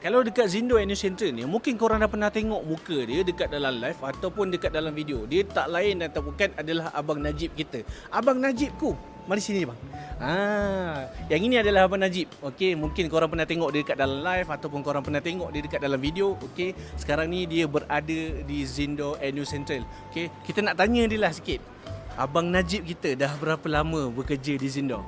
Kalau dekat Zindo Annual Center ni, mungkin korang dah pernah tengok muka dia dekat dalam live ataupun dekat dalam video. Dia tak lain atau bukan adalah Abang Najib kita. Abang Najibku. Mari sini bang. Ah, yang ini adalah Abang Najib. Okey, mungkin korang pernah tengok dia dekat dalam live ataupun korang pernah tengok dia dekat dalam video. Okey, sekarang ni dia berada di Zindo Annual Central. Okey, kita nak tanya dia lah sikit. Abang Najib kita dah berapa lama bekerja di Zindo?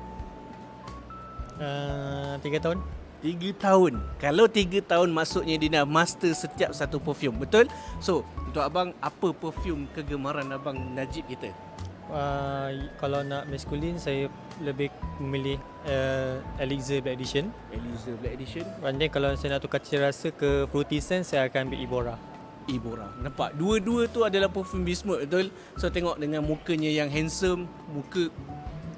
Uh, tiga tahun. Tiga tahun Kalau tiga tahun maksudnya dia dah master setiap satu perfume Betul? So untuk abang apa perfume kegemaran abang Najib kita? Uh, kalau nak maskulin saya lebih memilih uh, Elixir Black Edition. Elixir Black Edition then kalau saya nak tukar cita rasa ke Fruity Sense saya akan ambil Ibora. Ibora Nampak? Dua-dua tu adalah perfume Bismuth betul? So tengok dengan mukanya yang handsome Muka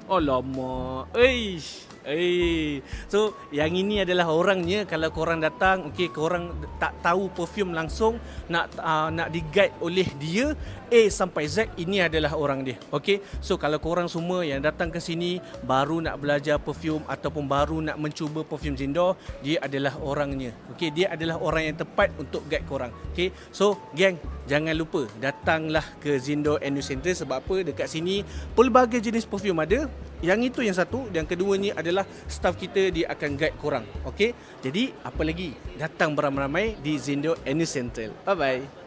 Alamak Eish Eh, so yang ini adalah orangnya kalau korang datang, okey korang tak tahu perfume langsung nak uh, nak di-guide oleh dia A sampai Z ini adalah orang dia. Okey. So kalau korang semua yang datang ke sini baru nak belajar perfume ataupun baru nak mencuba perfume Zindo, dia adalah orangnya. Okey, dia adalah orang yang tepat untuk guide korang. Okey. So, geng, jangan lupa datanglah ke Zindo Annual Center sebab apa? Dekat sini pelbagai jenis perfume ada. Yang itu yang satu, yang keduanya adalah staff kita dia akan guide korang. Okey. Jadi, apa lagi? Datang beramai-ramai di Zindo Annual Center. Bye bye.